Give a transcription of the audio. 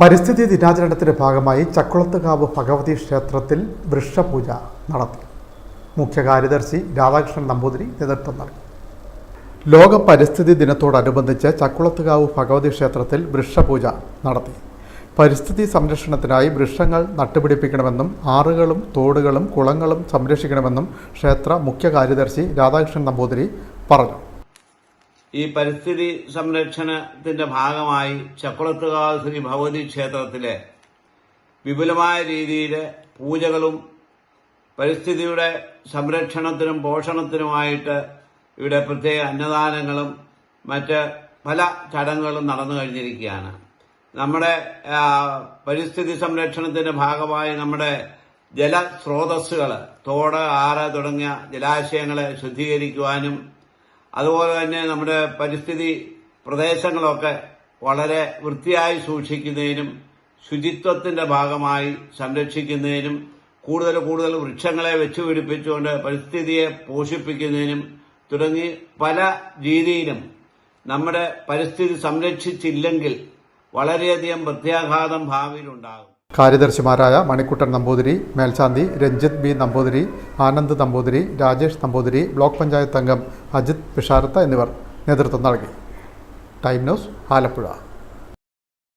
പരിസ്ഥിതി ദിനാചരണത്തിന്റെ ഭാഗമായി ചക്കുളത്തുകാവ് ഭഗവതി ക്ഷേത്രത്തിൽ വൃക്ഷപൂജ നടത്തി. മുഖ്യ കാര്യദർശി രാധാകൃഷ്ണൻ നമ്പൂതിരി നേതൃത്വം നൽകി. ലോക പരിസ്ഥിതി ദിനത്തോടനുബന്ധിച്ച് ചക്കുളത്തുകാവ് ഭഗവതി ക്ഷേത്രത്തിൽ വൃക്ഷപൂജ നടത്തി. പരിസ്ഥിതി സംരക്ഷണത്തിനായി വൃക്ഷങ്ങൾ നട്ടുപിടിപ്പിക്കണമെന്നും ആറുകളും തോടുകളും കുളങ്ങളും സംരക്ഷിക്കണമെന്നും ക്ഷേത്ര മുഖ്യ കാര്യദർശി രാധാകൃഷ്ണൻ നമ്പൂതിരി പറഞ്ഞു. ഈ പരിസ്ഥിതി സംരക്ഷണത്തിന്റെ ഭാഗമായി ചക്കുളത്തുകാവ് ശ്രീ ഭഗവതി ക്ഷേത്രത്തിലെ വിപുലമായ രീതിയിൽ പൂജകളും പരിസ്ഥിതിയുടെ സംരക്ഷണത്തിനും പോഷണത്തിനുമായിട്ട് ഇവിടെ പ്രത്യേക അന്നദാനങ്ങളും മറ്റ് പല ചടങ്ങുകളും നടന്നു കഴിഞ്ഞിരിക്കുകയാണ്. നമ്മുടെ പരിസ്ഥിതി സംരക്ഷണത്തിന്റെ ഭാഗമായി നമ്മുടെ ജലസ്രോതസ്സുകൾ തോട് ആറ് തുടങ്ങിയ ജലാശയങ്ങളെ ശുദ്ധീകരിക്കുവാനും അതുപോലെ തന്നെ നമ്മുടെ പരിസ്ഥിതി പ്രദേശങ്ങളൊക്കെ വളരെ വൃത്തിയായി സൂക്ഷിക്കുന്നതിനും ശുചിത്വത്തിന്റെ ഭാഗമായി സംരക്ഷിക്കുന്നതിനും കൂടുതൽ കൂടുതൽ വൃക്ഷങ്ങളെ വെച്ചുപിടിപ്പിച്ചുകൊണ്ട് പരിസ്ഥിതിയെ പോഷിപ്പിക്കുന്നതിനും തുടങ്ങി പല രീതിയിലും നമ്മുടെ പരിസ്ഥിതി സംരക്ഷിച്ചില്ലെങ്കിൽ വളരെയധികം പ്രത്യാഘാതം ഭാവിയിലുണ്ടാകും. കാര്യദർശിമാരായ മണിക്കുട്ടൻ നമ്പൂതിരി മേൽശാന്തി രഞ്ജിത്ത് ബി നമ്പൂതിരി ആനന്ദ് നമ്പൂതിരി രാജേഷ് നമ്പൂതിരി ബ്ലോക്ക് പഞ്ചായത്ത് അംഗം അജിത് പിഷാരത്ത എന്നിവർ നേതൃത്വം നൽകി. Time News Alappuzha.